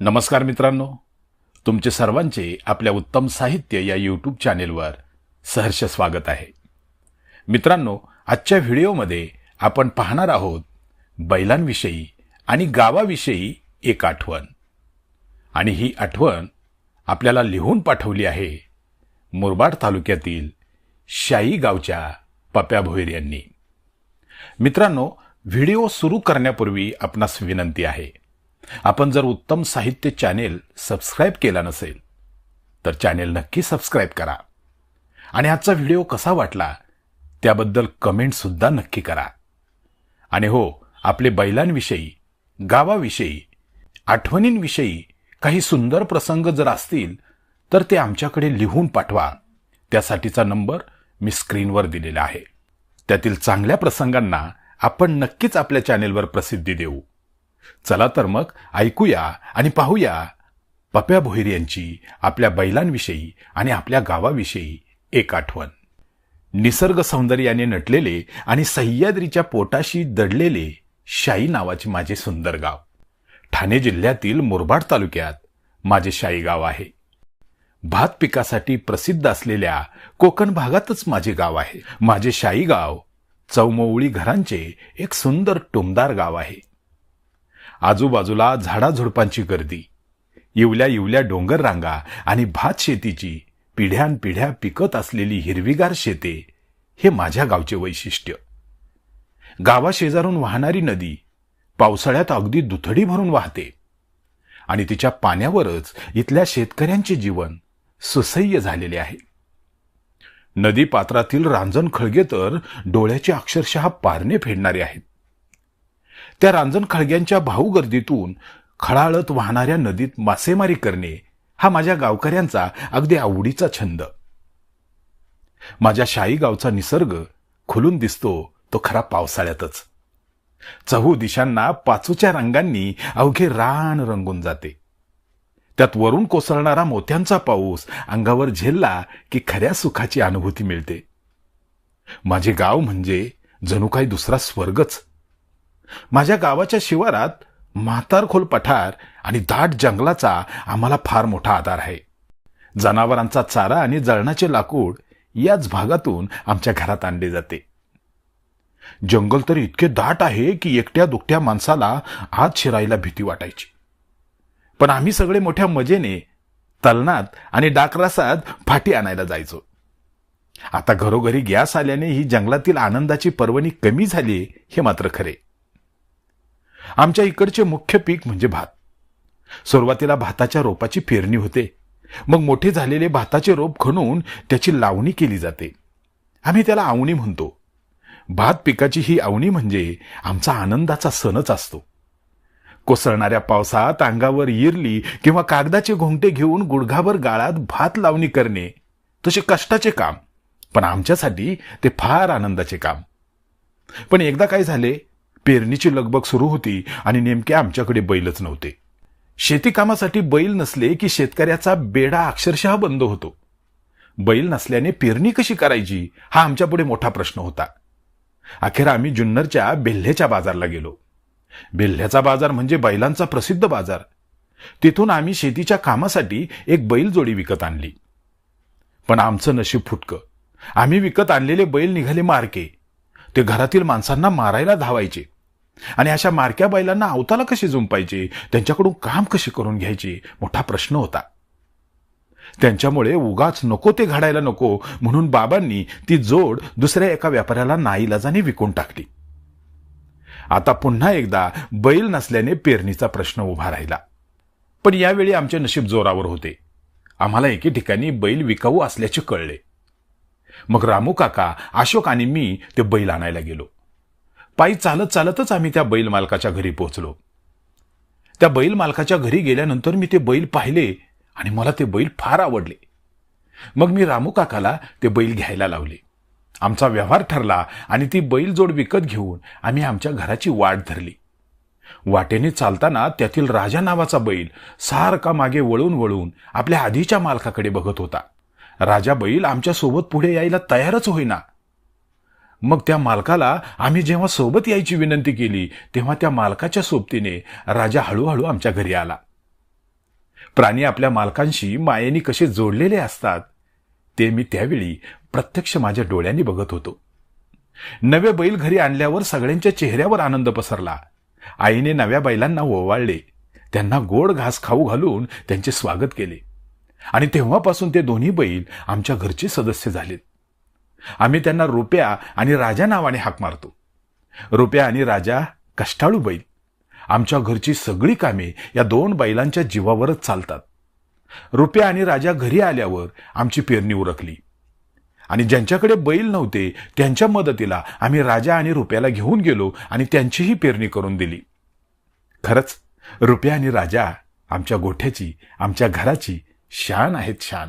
नमस्कार मित्रांनो. तुमचे सर्वांचे आपल्या उत्तम साहित्य या यूट्यूब चॅनेलवर सहर्ष स्वागत आहे. मित्रांनो आजच्या व्हिडिओमध्ये आपण पाहणार आहोत बैलांविषयी आणि गावाविषयी एक आठवण. आणि ही आठवण आपल्याला लिहून पाठवली आहे मुरबाड तालुक्यातील शाई गावच्या पप्या भोईर यांनी. मित्रांनो व्हिडिओ सुरू करण्यापूर्वी आपणास विनंती आहे. आपण जर उत्तम साहित्य चॅनेल सबस्क्राईब केला नसेल तर चॅनेल नक्की सबस्क्राईब करा. आणि आजचा व्हिडिओ कसा वाटला त्याबद्दल कमेंटसुद्धा नक्की करा. आणि हो आपले बैलांविषयी गावाविषयी आठवणींविषयी काही सुंदर प्रसंग जर असतील तर ते आमच्याकडे लिहून पाठवा. त्यासाठीचा नंबर मी स्क्रीनवर दिलेला आहे. त्यातील चांगल्या प्रसंगांना आपण नक्कीच आपल्या चॅनेलवर प्रसिद्धी देऊ. चला तर मग ऐकूया आणि पाहूया. पप्या भोईर यांची आपल्या बैलांविषयी आणि आपल्या गावाविषयी एक आठवण. निसर्ग सौंदर्याने नटलेले आणि सह्याद्रीच्या पोटाशी दडलेले शाई नावाचे माझे सुंदर गाव. ठाणे जिल्ह्यातील मुरबाड तालुक्यात माझे शाई गाव आहे. भात पिकासाठी प्रसिद्ध असलेल्या कोकण भागातच माझे गाव आहे. माझे शाई गाव चौमोवळी घरांचे एक सुंदर टुमदार गाव आहे. आजूबाजूला झाडाझुडपांची गर्दी. इवल्या इवल्या डोंगर रांगा आणि भात शेतीची पिढ्यानपिढ्या पिकत असलेली हिरवीगार शेते हे माझ्या गावचे वैशिष्ट्य. गावाशेजारून वाहणारी नदी पावसाळ्यात अगदी दुथडी भरून वाहते. आणि तिच्या पाण्यावरच इथल्या शेतकऱ्यांचे जीवन सुसह्य झालेले आहे. नदी पात्रातील रांजण खळगे तर डोळ्याचे अक्षरशः पारणे फेडणारे आहेत. त्या रांजण खळग्यांच्या भाऊगर्दीतून खळाळत वाहणाऱ्या नदीत मासेमारी करणे हा माझ्या गावकऱ्यांचा अगदी आवडीचा छंद. माझ्या शाई गावचा निसर्ग खुलून दिसतो तो खरा पावसाळ्यातच. चहू दिशांना पाचूच्या रंगांनी अवघे रान रंगून जाते. त्यात वरून कोसळणारा मोत्यांचा पाऊस अंगावर झेलला की खऱ्या सुखाची अनुभूती मिळते. माझे गाव म्हणजे जणू काही दुसरा स्वर्गच. माझ्या गावाच्या शिवारात म्हातारखोल पठार आणि दाट जंगलाचा आम्हाला फार मोठा आधार आहे. जनावरांचा चारा आणि जळणाचे लाकूड याच भागातून आमच्या घरात आणले जाते. जंगल तर इतके दाट आहे की एकट्या दुकट्या माणसाला आत शिरायला भीती वाटायची. पण आम्ही सगळे मोठ्या मजेने तलनात आणि डाकरासात फाटी आणायला जायचो. आता घरोघरी गॅस आल्याने ही जंगलातील आनंदाची पर्वणी कमी झाली हे मात्र खरे. आमच्या इकडचे मुख्य पीक म्हणजे भात. सुरुवातीला भाताच्या रोपाची पेरणी होते. मग मोठे झालेले भाताचे रोप खणून त्याची लावणी केली जाते. आम्ही त्याला आवणी म्हणतो. भात पिकाची ही आवणी म्हणजे आमचा आनंदाचा सणच असतो. कोसळणाऱ्या पावसात अंगावर इरली किंवा कागदाचे घोंगटे घेऊन गुडघाभर गाळात भात लावणी करणे तसे कष्टाचे काम. पण आमच्यासाठी ते फार आनंदाचे काम. पण एकदा काय झाले? पेरणीची लगबग सुरू होती आणि नेमके आमच्याकडे बैलच नव्हते. शेतीकामासाठी बैल नसले की शेतकऱ्याचा बेडा अक्षरशः बंद होतो. बैल नसल्याने पेरणी कशी करायची हा आमच्यापुढे मोठा प्रश्न होता. अखेर आम्ही जुन्नरच्या बेल्ह्याच्या बाजारला गेलो. बेल्ह्याचा बाजार म्हणजे बैलांचा प्रसिद्ध बाजार. तिथून आम्ही शेतीच्या कामासाठी एक बैलजोडी विकत आणली. पण आमचं नशीब फुटकं. आम्ही विकत आणलेले बैल निघाले मारके. ते घरातील माणसांना मारायला धावायचे. आणि अशा मारक्या बैलांना अवताला कशी जुंपायची त्यांच्याकडून काम कशी करून घ्यायचे? मोठा प्रश्न होता. त्यांच्यामुळे उगाच नको ते घडायला नको म्हणून बाबांनी ती जोड दुसऱ्या एका व्यापाऱ्याला नाईलाजाने विकून टाकली. आता पुन्हा एकदा बैल नसल्याने पेरणीचा प्रश्न उभा राहिला. पण यावेळी आमचे नशीब जोरावर होते. आम्हाला एके ठिकाणी बैल विकाऊ असल्याचे कळले. मग रामू काका अशोक आणि मी ते बैल आणायला गेलो. पायी चालत चालतच आम्ही त्या बैल मालकाच्या घरी पोहोचलो. त्या बैल मालकाच्या घरी गेल्यानंतर मी ते बैल पाहिले आणि मला ते बैल फार आवडले. मग मी रामू काकाला ते बैल घ्यायला लावले. आमचा व्यवहार ठरला आणि ती बैलजोड विकत घेऊन आम्ही आमच्या घराची वाट धरली. वाटेने चालताना त्यातील राजा नावाचा बैल सारखा मागे वळून वळून आपल्या आधीच्या मालकाकडे बघत होता. राजा बैल आमच्यासोबत पुढे यायला तयारच होईना. मग त्या मालकाला आम्ही जेव्हा सोबत यायची विनंती केली तेव्हा त्या मालकाच्या सोबतीने राजा हळूहळू आमच्या घरी आला. प्राणी आपल्या मालकांशी मायेनी कसे जोडलेले असतात ते मी त्यावेळी प्रत्यक्ष माझ्या डोळ्यांनी बघत होतो. नवे बैल घरी आणल्यावर सगळ्यांच्या चेहऱ्यावर आनंद पसरला. आईने नव्या बैलांना ओवाळले. त्यांना गोड घास खाऊ घालून त्यांचे स्वागत केले. आणि तेव्हापासून ते दोन्ही बैल आमच्या घरचे सदस्य झालेत. आम्ही त्यांना रुपया आणि राजा नावाने हाक मारतो. रुपया आणि राजा कष्टाळू बैल. आमच्या घरची सगळी कामे या दोन बैलांच्या जीवावरच चालतात. रुपया आणि राजा घरी आल्यावर आमची पेरणी उरकली. आणि ज्यांच्याकडे बैल नव्हते त्यांच्या मदतीला आम्ही राजा आणि रुपयाला घेऊन गेलो आणि त्यांचीही पेरणी करून दिली. खरंच रुपया आणि राजा आमच्या गोठ्याची आमच्या घराची शान आहेत शान.